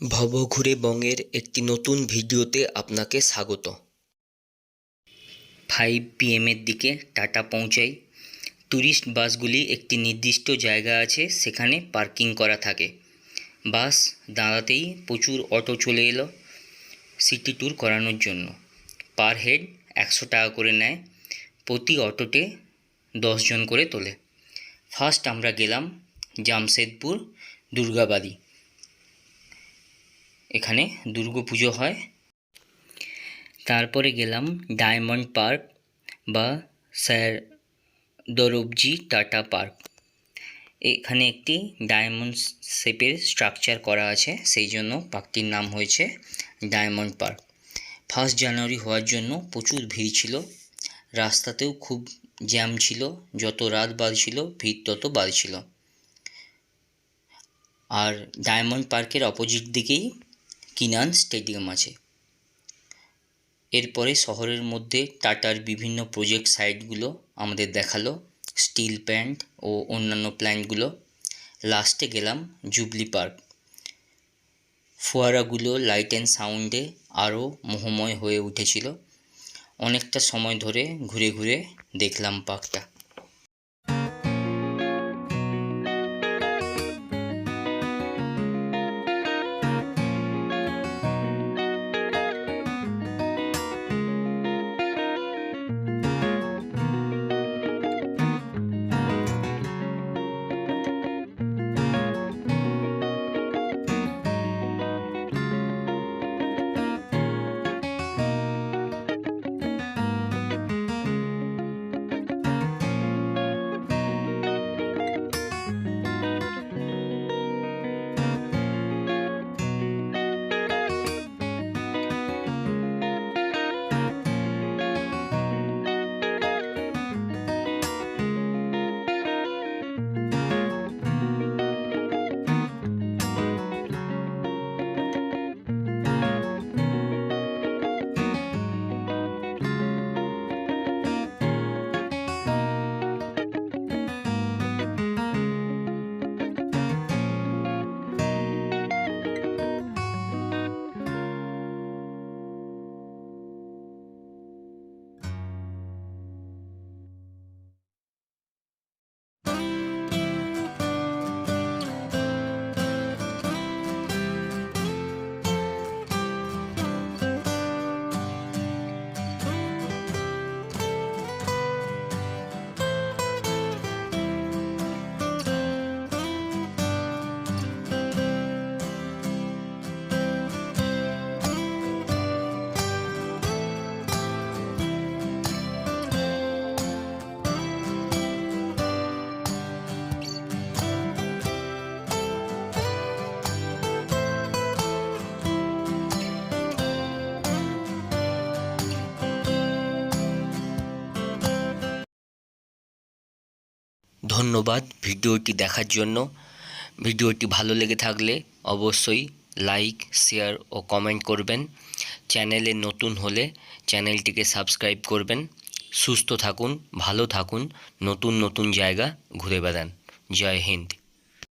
ভবঘুরে বংয়ের একটি নতুন ভিডিওতে আপনাকে স্বাগত। ফাইভ পিএমের দিকে টাটা পৌঁছাই। ট্যুরিস্ট বাসগুলি একটি নির্দিষ্ট জায়গা আছে, সেখানে পার্কিং করা থাকে। বাস দাঁড়াতেই প্রচুর অটো চলে এলো সিটি ট্যুর করানোর জন্য। পার হেড একশো টাকা করে নেয়, প্রতি অটোতে দশজন করে তোলে। ফার্স্ট আমরা গেলাম জামশেদপুর দুর্গাবাড়ি এখানে দুর্গাপুজো হয়। তারপরে গেলাম ডায়মন্ড পার্ক বা স্যার দরবজি টাটা পার্ক। এখানে একটি ডায়মন্ড শেপের স্ট্রাকচার করা আছে, সেই জন্য পার্কটির নাম হয়েছে ডায়মন্ড পার্ক। ফার্স্ট জানুয়ারি হওয়ার জন্য প্রচুর ভিড় ছিল। রাস্তাতেও খুব জ্যাম ছিল, যত রাত বাড়ছিল, ভিড় তত বাড়ছিল। আর ডায়মন্ড পার্কের অপোজিট দিকেই কিনান স্টেডিয়াম আছে। এরপরে শহরের মধ্যে টাটার বিভিন্ন প্রজেক্ট সাইটগুলো আমাদের দেখাল, স্টিল প্ল্যান্ট ও অন্যান্য প্ল্যান্টগুলো। লাস্টে গেলাম জুবলি পার্ক। ফোয়ারাগুলো লাইট অ্যান্ড সাউন্ডে আরও মোহময় হয়ে উঠেছিল। অনেকটা সময় ধরে ঘুরে ঘুরে দেখলাম পার্কটা। ধন্যবাদ ভিডিওটি দেখার জন্য। ভিডিওটি ভালো লেগে থাকলে অবশ্যই লাইক, শেয়ার ও কমেন্ট করবেন। চ্যানেলে নতুন হলে চ্যানেলটিকে সাবস্ক্রাইব করবেন। সুস্থ থাকুন, ভালো থাকুন, নতুন নতুন জায়গা ঘুরে বেড়ান। জয় হিন্দ।